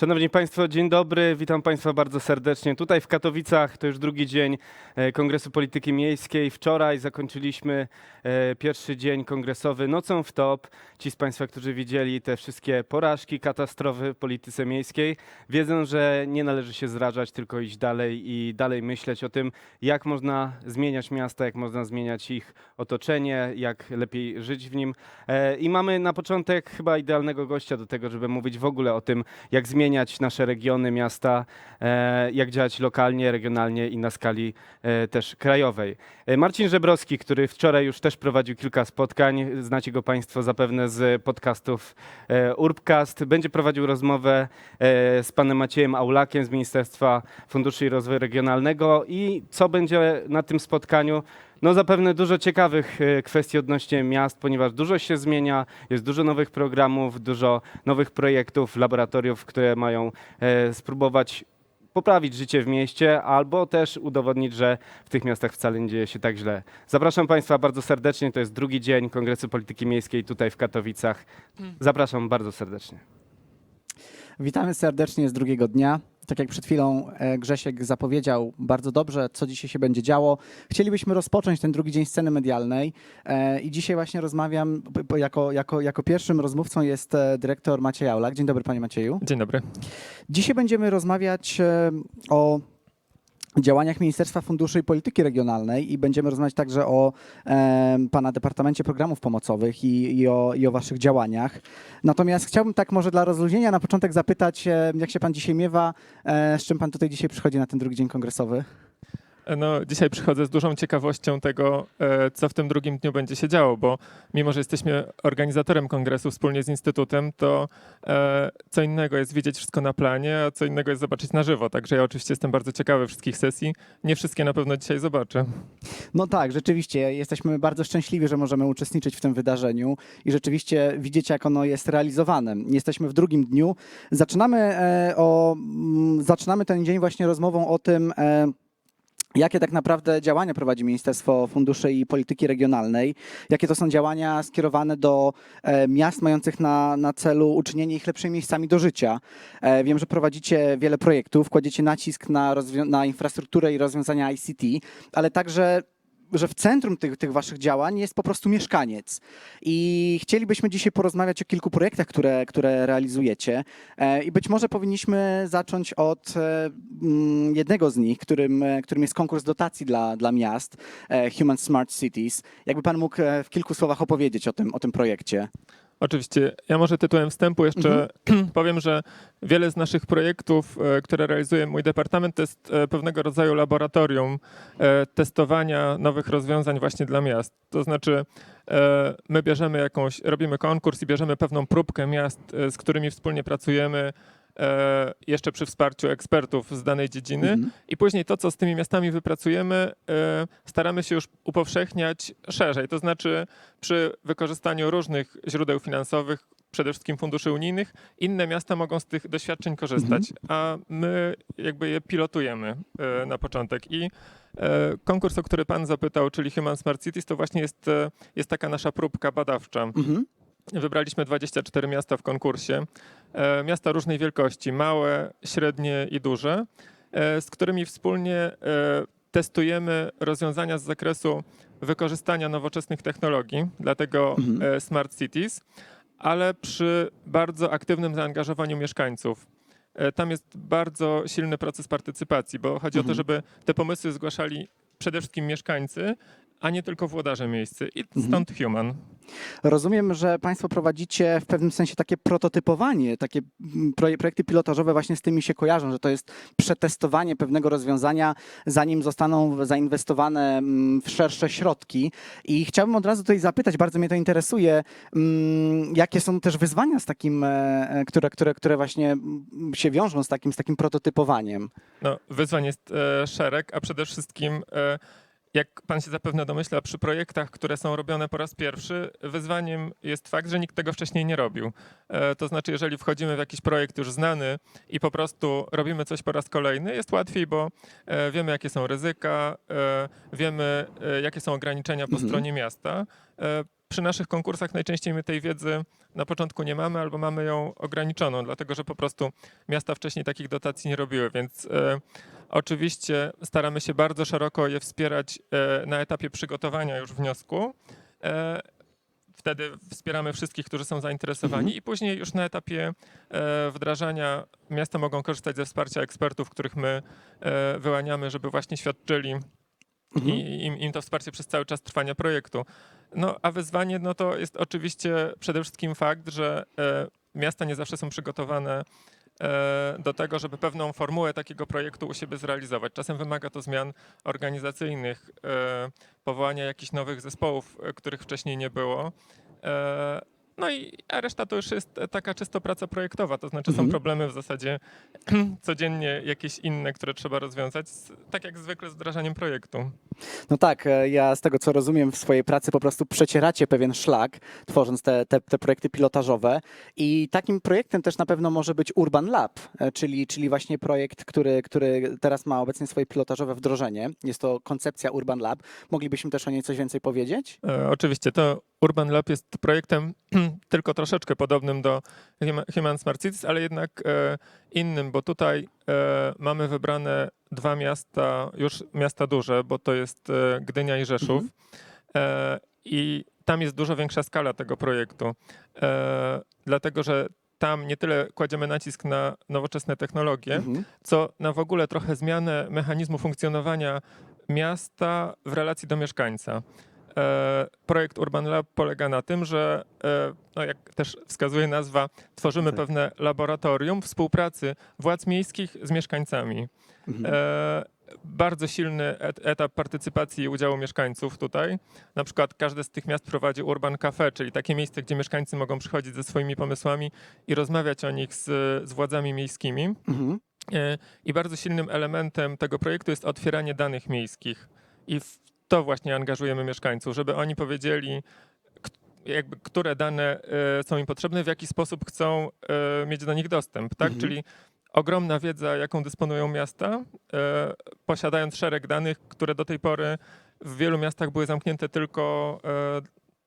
Szanowni Państwo, dzień dobry. Witam Państwa bardzo serdecznie. Tutaj w Katowicach to już drugi dzień e, Kongresu Polityki Miejskiej. Wczoraj zakończyliśmy e, pierwszy dzień kongresowy nocą w top. Ci z Państwa, którzy widzieli te wszystkie porażki, katastrofy w polityce miejskiej, wiedzą, że nie należy się zrażać, tylko iść dalej i dalej myśleć o tym, jak można zmieniać miasta, jak można zmieniać ich otoczenie, jak lepiej żyć w nim. E, I mamy na początek chyba idealnego gościa do tego, żeby mówić w ogóle o tym, jak zmieniać nasze regiony, miasta, e, jak działać lokalnie, regionalnie i na skali e, też krajowej. E, Marcin Żebrowski, który wczoraj już też prowadził kilka spotkań, znacie go Państwo zapewne z podcastów Urbcast, będzie prowadził rozmowę z panem Maciejem Aulakiem z Ministerstwa Funduszy i Rozwoju Regionalnego i co będzie na tym spotkaniu? No zapewne dużo ciekawych e, kwestii odnośnie miast, ponieważ dużo się zmienia, jest dużo nowych programów, dużo nowych projektów, laboratoriów, które mają e, spróbować poprawić życie w mieście albo też udowodnić, że w tych miastach wcale nie dzieje się tak źle. Zapraszam Państwa bardzo serdecznie, to jest drugi dzień Kongresu Polityki Miejskiej tutaj w Katowicach. Zapraszam bardzo serdecznie. Witamy serdecznie z drugiego dnia. Tak jak przed chwilą e, Grzesiek zapowiedział bardzo dobrze, co dzisiaj się będzie działo. Chcielibyśmy rozpocząć ten drugi dzień sceny medialnej e, i dzisiaj właśnie rozmawiam, jako, jako, jako pierwszym rozmówcą jest e, dyrektor Maciej Aulak. Dzień dobry panie Macieju. Dzień dobry. Dzisiaj będziemy rozmawiać o działaniach Ministerstwa Funduszy i Polityki Regionalnej i będziemy rozmawiać także o e, Pana Departamencie Programów Pomocowych i, i, o, i o Waszych działaniach. Natomiast chciałbym tak może dla rozluźnienia na początek zapytać, e, jak się Pan dzisiaj miewa, e, z czym Pan tutaj dzisiaj przychodzi na ten drugi dzień kongresowy? No, dzisiaj przychodzę z dużą ciekawością tego, e, co w tym drugim dniu będzie się działo, bo mimo, że jesteśmy organizatorem kongresu wspólnie z Instytutem, to e, co innego jest widzieć wszystko na planie, a co innego jest zobaczyć na żywo. Także ja oczywiście jestem bardzo ciekawy wszystkich sesji. Nie wszystkie na pewno dzisiaj zobaczę. No tak, rzeczywiście jesteśmy bardzo szczęśliwi, że możemy uczestniczyć w tym wydarzeniu i rzeczywiście widzieć, jak ono jest realizowane. Jesteśmy w drugim dniu. Zaczynamy, e, o, mm, zaczynamy ten dzień właśnie rozmową o tym, Jakie tak naprawdę działania prowadzi Ministerstwo Funduszy i Polityki Regionalnej? Jakie to są działania skierowane do e, miast mających na, na celu uczynienie ich lepszymi miejscami do życia? E, wiem, że prowadzicie wiele projektów, kładziecie nacisk na, na infrastrukturę i rozwiązania ICT, ale także że w centrum tych, tych waszych działań jest po prostu mieszkaniec. I chcielibyśmy dzisiaj porozmawiać o kilku projektach, które, które realizujecie. E, I być może powinniśmy zacząć od e, mm, jednego z nich, którym, e, którym jest konkurs dotacji dla, dla miast, Human Smart Cities. Jakby pan mógł w kilku słowach opowiedzieć o tym, o tym projekcie. Oczywiście, ja może tytułem wstępu jeszcze powiem, że wiele z naszych projektów, e, które realizuje mój departament, to jest e, pewnego rodzaju laboratorium e, testowania nowych rozwiązań właśnie dla miast. To znaczy, my bierzemy jakąś, robimy konkurs i bierzemy pewną próbkę miast, z którymi wspólnie pracujemy, e, jeszcze przy wsparciu ekspertów z danej dziedziny. Mhm. I później to, co z tymi miastami wypracujemy, e, staramy się już upowszechniać szerzej. To znaczy, przy wykorzystaniu różnych źródeł finansowych, przede wszystkim funduszy unijnych, inne miasta mogą z tych doświadczeń korzystać, a my jakby je pilotujemy e, na początek. I e, konkurs, o który Pan zapytał, czyli Human Smart Cities, to właśnie jest, e, jest taka nasza próbka badawcza. Mhm. Wybraliśmy 24 miasta w konkursie. E, Miasta różnej wielkości, małe, średnie i duże, e, z którymi wspólnie e, testujemy rozwiązania z zakresu wykorzystania nowoczesnych technologii, dlatego Mhm. Smart Cities, ale przy bardzo aktywnym zaangażowaniu mieszkańców. Tam jest bardzo silny proces partycypacji, bo chodzi o to, Mhm. żeby te pomysły zgłaszali przede wszystkim mieszkańcy, a nie tylko włodarze miejscy. I Mhm. stąd Human. Rozumiem, że Państwo prowadzicie w pewnym sensie takie prototypowanie, takie mm, proje- projekty pilotażowe właśnie z tymi się kojarzą, że to jest przetestowanie pewnego rozwiązania, zanim zostaną zainwestowane mm, w szersze środki. I chciałbym od razu tutaj zapytać, bardzo mnie to interesuje, mm, jakie są też wyzwania z takim, e, e, które, które, które właśnie się wiążą z takim, z takim prototypowaniem. No, wyzwań jest e, szereg, a przede wszystkim, jak pan się zapewne domyśla, przy projektach, które są robione po raz pierwszy, wyzwaniem jest fakt, że nikt tego wcześniej nie robił. E, to znaczy, jeżeli wchodzimy w jakiś projekt już znany i po prostu robimy coś po raz kolejny, jest łatwiej, bo e, wiemy, jakie są ryzyka, e, wiemy, jakie są ograniczenia po Mhm. stronie miasta. Przy naszych konkursach najczęściej my tej wiedzy na początku nie mamy albo mamy ją ograniczoną, dlatego że po prostu miasta wcześniej takich dotacji nie robiły, więc oczywiście staramy się bardzo szeroko je wspierać e, na etapie przygotowania już wniosku. E, wtedy wspieramy wszystkich, którzy są zainteresowani Mhm. i później już na etapie e, wdrażania miasta mogą korzystać ze wsparcia ekspertów, których my wyłaniamy, żeby właśnie świadczyli Mhm. i im, im to wsparcie przez cały czas trwania projektu. No a wyzwanie no to jest oczywiście przede wszystkim fakt, że miasta nie zawsze są przygotowane do tego, żeby pewną formułę takiego projektu u siebie zrealizować. Czasem wymaga to zmian organizacyjnych, e, powołania jakichś nowych zespołów, e, których wcześniej nie było. No i a reszta to już jest e, taka czysto praca projektowa, to znaczy Mhm. są problemy w zasadzie codziennie jakieś inne, które trzeba rozwiązać, tak jak zwykle z wdrażaniem projektu. No tak, e, ja z tego co rozumiem w swojej pracy po prostu przecieracie pewien szlak, tworząc te, te, te projekty pilotażowe i takim projektem też na pewno może być Urban Lab, e, czyli, czyli właśnie projekt, który, który teraz ma obecnie swoje pilotażowe wdrożenie. Jest to koncepcja Urban Lab. Moglibyśmy też o niej coś więcej powiedzieć? E, oczywiście to Urban Lab jest projektem tylko troszeczkę podobnym do Huma- Human Smart Cities, ale jednak e, innym, bo tutaj e, mamy wybrane dwa miasta, już miasta duże, bo to jest e, Gdynia i Rzeszów. Mhm. I tam jest dużo większa skala tego projektu, dlatego że tam nie tyle kładziemy nacisk na nowoczesne technologie, Mhm. co na w ogóle trochę zmianę mechanizmu funkcjonowania miasta w relacji do mieszkańca. E, Projekt Urban Lab polega na tym, że, e, no jak też wskazuje nazwa, tworzymy Tak. pewne laboratorium współpracy władz miejskich z mieszkańcami. Mhm. E, Bardzo silny et etap partycypacji i udziału mieszkańców tutaj. Na przykład każde z tych miast prowadzi Urban Cafe, czyli takie miejsce, gdzie mieszkańcy mogą przychodzić ze swoimi pomysłami i rozmawiać o nich z, z władzami miejskimi. Mhm. I bardzo silnym elementem tego projektu jest otwieranie danych miejskich. I w to właśnie angażujemy mieszkańców, żeby oni powiedzieli, jakby, które dane e, są im potrzebne, w jaki sposób chcą e, mieć do nich dostęp. Tak? Mhm. Czyli ogromna wiedza, jaką dysponują miasta, e, posiadając szereg danych, które do tej pory w wielu miastach były zamknięte tylko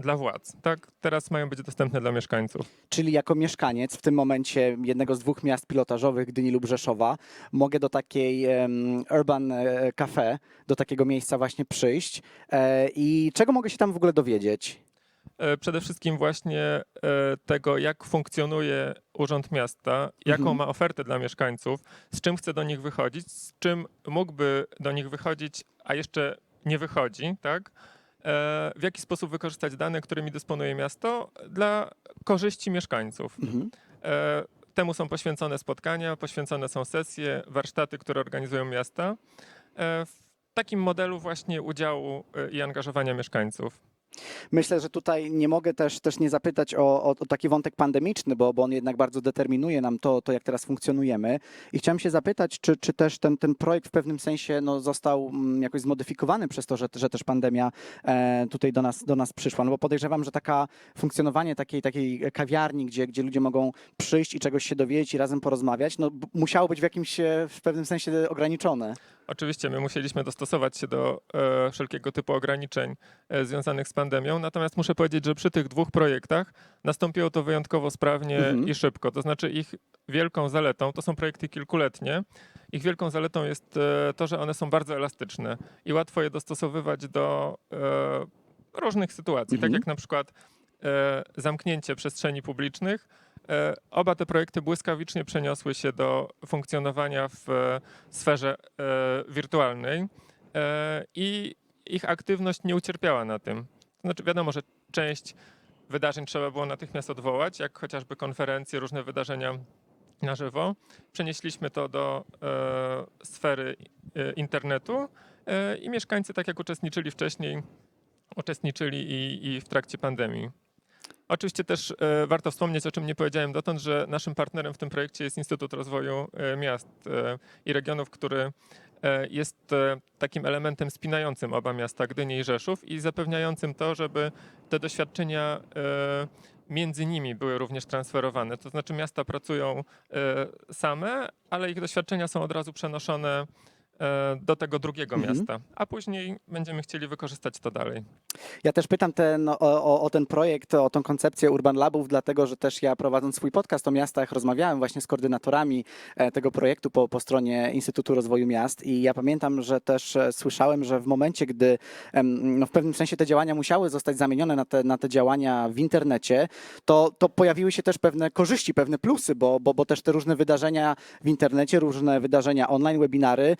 dla władz. Tak? Teraz mają być dostępne dla mieszkańców. Czyli jako mieszkaniec w tym momencie jednego z dwóch miast pilotażowych, Gdyni lub Rzeszowa, mogę do takiej em, Urban e, Cafe, do takiego miejsca właśnie przyjść. E, I czego mogę się tam w ogóle dowiedzieć? E, Przede wszystkim właśnie e, tego, jak funkcjonuje Urząd Miasta, jaką Mhm. ma ofertę dla mieszkańców, z czym chce do nich wychodzić, z czym mógłby do nich wychodzić, a jeszcze nie wychodzi, tak? E, W jaki sposób wykorzystać dane, którymi dysponuje miasto dla korzyści mieszkańców. Mhm. E, Temu są poświęcone spotkania, poświęcone są sesje, warsztaty, które organizują miasta. E, W takim modelu właśnie udziału i angażowania mieszkańców. Myślę, że tutaj nie mogę też, też nie zapytać o, o, o taki wątek pandemiczny, bo, bo on jednak bardzo determinuje nam to, to, jak teraz funkcjonujemy. I chciałem się zapytać, czy, czy też ten, ten projekt w pewnym sensie no, został mm, jakoś zmodyfikowany przez to, że, że też pandemia e, tutaj do nas, do nas przyszła. No bo podejrzewam, że taka funkcjonowanie takiej, takiej kawiarni, gdzie, gdzie ludzie mogą przyjść i czegoś się dowiedzieć i razem porozmawiać, no, musiało być w jakimś e, w pewnym sensie ograniczone. Oczywiście my musieliśmy dostosować się do e, wszelkiego typu ograniczeń e, związanych z pandemią, natomiast muszę powiedzieć, że przy tych dwóch projektach nastąpiło to wyjątkowo sprawnie Mhm. i szybko. To znaczy ich wielką zaletą, to są projekty kilkuletnie, ich wielką zaletą jest e, to, że one są bardzo elastyczne i łatwo je dostosowywać do e, różnych sytuacji, Mhm. tak jak na przykład e, zamknięcie przestrzeni publicznych. E, Oba te projekty błyskawicznie przeniosły się do funkcjonowania w e, sferze e, wirtualnej i ich aktywność nie ucierpiała na tym. Znaczy, wiadomo, że część wydarzeń trzeba było natychmiast odwołać, jak chociażby konferencje, różne wydarzenia na żywo. Przenieśliśmy to do sfery internetu i mieszkańcy, tak jak uczestniczyli wcześniej, uczestniczyli i, i w trakcie pandemii. Oczywiście też e, warto wspomnieć, o czym nie powiedziałem dotąd, że naszym partnerem w tym projekcie jest Instytut Rozwoju e, Miast e, i Regionów, który jest takim elementem spinającym oba miasta, Gdynię i Rzeszów i zapewniającym to, żeby te doświadczenia między nimi były również transferowane. To znaczy miasta pracują same, ale ich doświadczenia są od razu przenoszone do tego drugiego Mhm. miasta, a później będziemy chcieli wykorzystać to dalej. Ja też pytam ten, o, o, o ten projekt, o tą koncepcję Urban Labów, dlatego że też ja prowadząc swój podcast o miastach rozmawiałem właśnie z koordynatorami e, tego projektu po, po stronie Instytutu Rozwoju Miast i ja pamiętam, że też e, słyszałem, że w momencie, gdy no, w pewnym sensie te działania musiały zostać zamienione na te, na te działania w internecie, to, to pojawiły się też pewne korzyści, pewne plusy, bo, bo, bo też te różne wydarzenia w internecie, różne wydarzenia online, webinary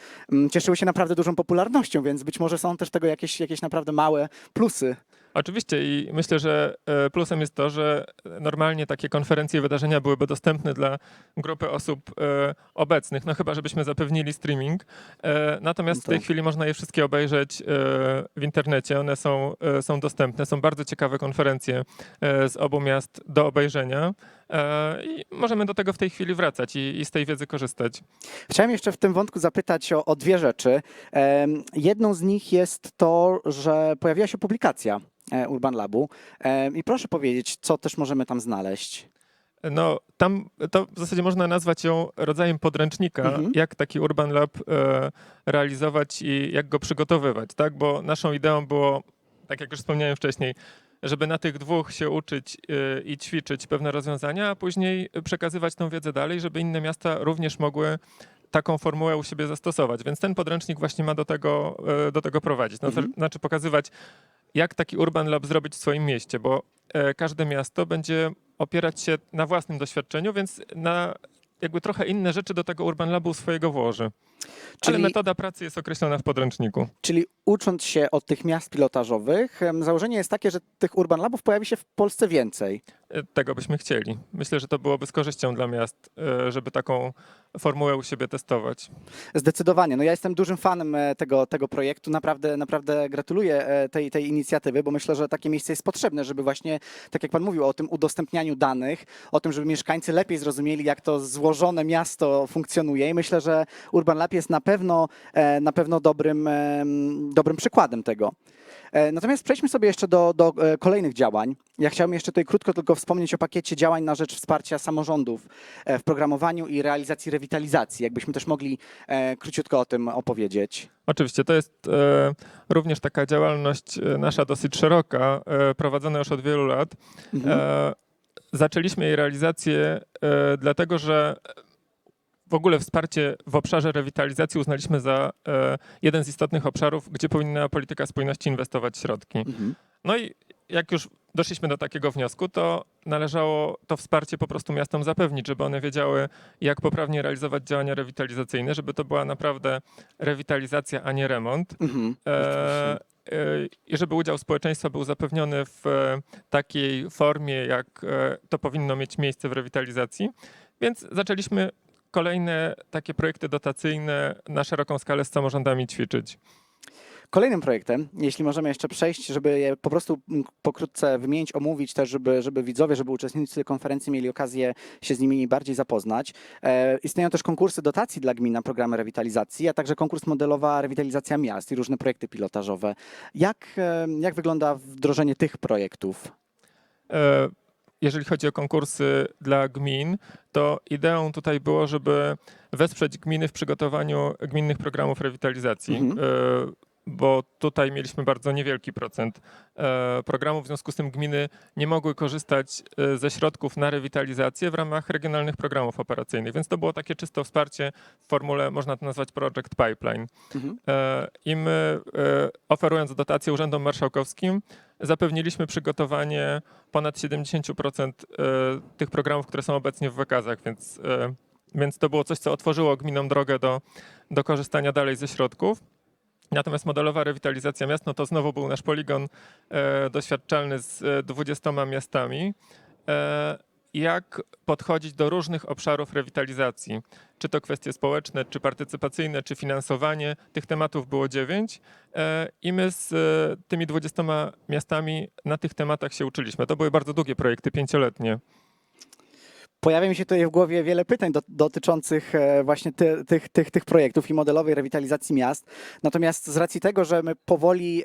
cieszyły się naprawdę dużą popularnością, więc być może są też tego jakieś, jakieś naprawdę małe plusy. Oczywiście i myślę, że e, plusem jest to, że normalnie takie konferencje i wydarzenia byłyby dostępne dla grupy osób e, obecnych, no chyba żebyśmy zapewnili streaming. E, Natomiast w tej Tak. chwili można je wszystkie obejrzeć w internecie. One są, są dostępne. Są bardzo ciekawe konferencje z obu miast do obejrzenia i możemy do tego w tej chwili wracać i, i z tej wiedzy korzystać. Chciałem jeszcze w tym wątku zapytać o, o dwie rzeczy. Jedną z nich jest to, że pojawiła się publikacja e, Urban Labu i proszę powiedzieć, co też możemy tam znaleźć. No, tam to w zasadzie można nazwać ją rodzajem podręcznika, Mhm. jak taki Urban Lab e, realizować i jak go przygotowywać, tak? Bo naszą ideą było, tak jak już wspomniałem wcześniej, żeby na tych dwóch się uczyć e, i ćwiczyć pewne rozwiązania, a później przekazywać tą wiedzę dalej, żeby inne miasta również mogły taką formułę u siebie zastosować. Więc ten podręcznik właśnie ma do tego, e, do tego prowadzić. No, Mhm. Znaczy pokazywać, jak taki Urban Lab zrobić w swoim mieście, bo e, każde miasto będzie opierać się na własnym doświadczeniu, więc na jakby trochę inne rzeczy do tego Urban Labu swojego włoży. Czyli- Ale metoda pracy jest określona w podręczniku. Czyli ucząc się od tych miast pilotażowych, założenie jest takie, że tych Urban Labów pojawi się w Polsce więcej. Tego byśmy chcieli. Myślę, że to byłoby z korzyścią dla miast, e, żeby taką formułę u siebie testować. Zdecydowanie. No ja jestem dużym fanem e, tego, tego projektu. Naprawdę, naprawdę gratuluję e, tej, tej inicjatywy, bo myślę, że takie miejsce jest potrzebne, żeby właśnie, tak jak Pan mówił, o tym udostępnianiu danych, o tym, żeby mieszkańcy lepiej zrozumieli, jak to złożone miasto funkcjonuje. I myślę, że Urban Lab jest na pewno, na pewno dobrym, dobrym przykładem tego. Natomiast przejdźmy sobie jeszcze do, do kolejnych działań. Ja chciałbym jeszcze tutaj krótko tylko wspomnieć o pakiecie działań na rzecz wsparcia samorządów e, w programowaniu i realizacji rewitalizacji. Jakbyśmy też mogli e, króciutko o tym opowiedzieć. Oczywiście, to jest e, również taka działalność nasza dosyć szeroka, prowadzona już od wielu lat. Mhm. Zaczęliśmy jej realizację dlatego, że w ogóle wsparcie w obszarze rewitalizacji uznaliśmy za jeden z istotnych obszarów, gdzie powinna polityka spójności inwestować środki. Mhm. No i jak już doszliśmy do takiego wniosku, to należało to wsparcie po prostu miastom zapewnić, żeby one wiedziały, jak poprawnie realizować działania rewitalizacyjne, żeby to była naprawdę rewitalizacja, a nie remont. Mhm. E, e, I żeby udział społeczeństwa był zapewniony w e, takiej formie, jak e, to powinno mieć miejsce w rewitalizacji. Więc zaczęliśmy kolejne takie projekty dotacyjne na szeroką skalę z samorządami ćwiczyć. Kolejnym projektem, jeśli możemy jeszcze przejść, żeby je po prostu pokrótce wymienić, omówić też, żeby, żeby widzowie, żeby uczestnicy konferencji mieli okazję się z nimi bardziej zapoznać. E, istnieją też konkursy dotacji dla gmin na programy rewitalizacji, a także konkurs modelowa rewitalizacja miast i różne projekty pilotażowe. Jak, e, jak wygląda wdrożenie tych projektów? E, Jeżeli chodzi o konkursy dla gmin, to ideą tutaj było, żeby wesprzeć gminy w przygotowaniu gminnych programów rewitalizacji. Mhm. Bo tutaj mieliśmy bardzo niewielki procent e, programów, w związku z tym gminy nie mogły korzystać e, ze środków na rewitalizację w ramach regionalnych programów operacyjnych. Więc to było takie czysto wsparcie w formule, można to nazwać Project Pipeline. Mhm. E, I my, oferując dotacje urzędom marszałkowskim, zapewniliśmy przygotowanie ponad 70% e, tych programów, które są obecnie w wykazach, więc, więc to było coś, co otworzyło gminom drogę do, do korzystania dalej ze środków. Natomiast modelowa rewitalizacja miast, no to znowu był nasz poligon e, doświadczalny z e, 20 miastami. E, jak podchodzić do różnych obszarów rewitalizacji? Czy to kwestie społeczne, czy partycypacyjne, czy finansowanie? Tych tematów było dziewięć e, i my z e, tymi 20 miastami na tych tematach się uczyliśmy. To były bardzo długie projekty, pięcioletnie. Pojawia mi się tutaj w głowie wiele pytań do, dotyczących e, właśnie ty, tych, tych, tych projektów i modelowej rewitalizacji miast. Natomiast z racji tego, że my powoli,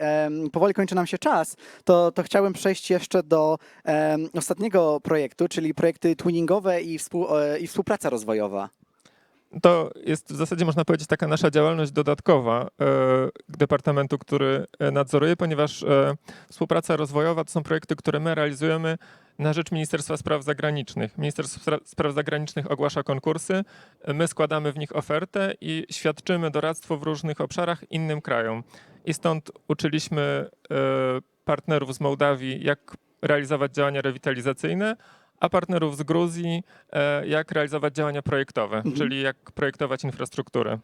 powoli kończy nam się czas, to, to chciałem przejść jeszcze do ostatniego projektu, czyli projekty twinningowe i, współ, e, i współpraca rozwojowa. to jest w zasadzie, można powiedzieć, taka nasza działalność dodatkowa e, departamentu, który e, nadzoruję, ponieważ współpraca rozwojowa to są projekty, które my realizujemy na rzecz Ministerstwa Spraw Zagranicznych. Ministerstwo Spra- Spraw Zagranicznych ogłasza konkursy, my składamy w nich ofertę i świadczymy doradztwo w różnych obszarach innym krajom. I stąd uczyliśmy e, partnerów z Mołdawii, jak realizować działania rewitalizacyjne, a partnerów z Gruzji, e, jak realizować działania projektowe, czyli jak projektować infrastrukturę.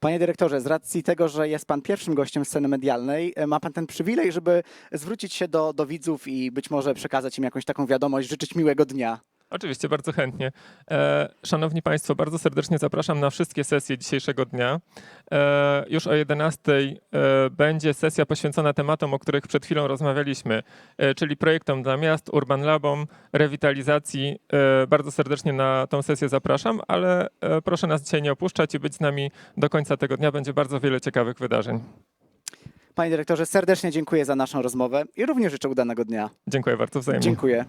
Panie dyrektorze, z racji tego, że jest pan pierwszym gościem sceny medialnej, e, ma pan ten przywilej, żeby zwrócić się do, do widzów i być może przekazać im jakąś taką wiadomość, życzyć miłego dnia. Oczywiście, bardzo chętnie. E, szanowni Państwo, bardzo serdecznie zapraszam na wszystkie sesje dzisiejszego dnia. E, już o 11 e, będzie sesja poświęcona tematom, o których przed chwilą rozmawialiśmy, czyli projektom dla miast, urban labom, rewitalizacji. Bardzo serdecznie na tą sesję zapraszam, ale proszę nas dzisiaj nie opuszczać i być z nami do końca tego dnia. Będzie bardzo wiele ciekawych wydarzeń. Panie dyrektorze, serdecznie dziękuję za naszą rozmowę i również życzę udanego dnia. Dziękuję bardzo wzajemnie. Dziękuję.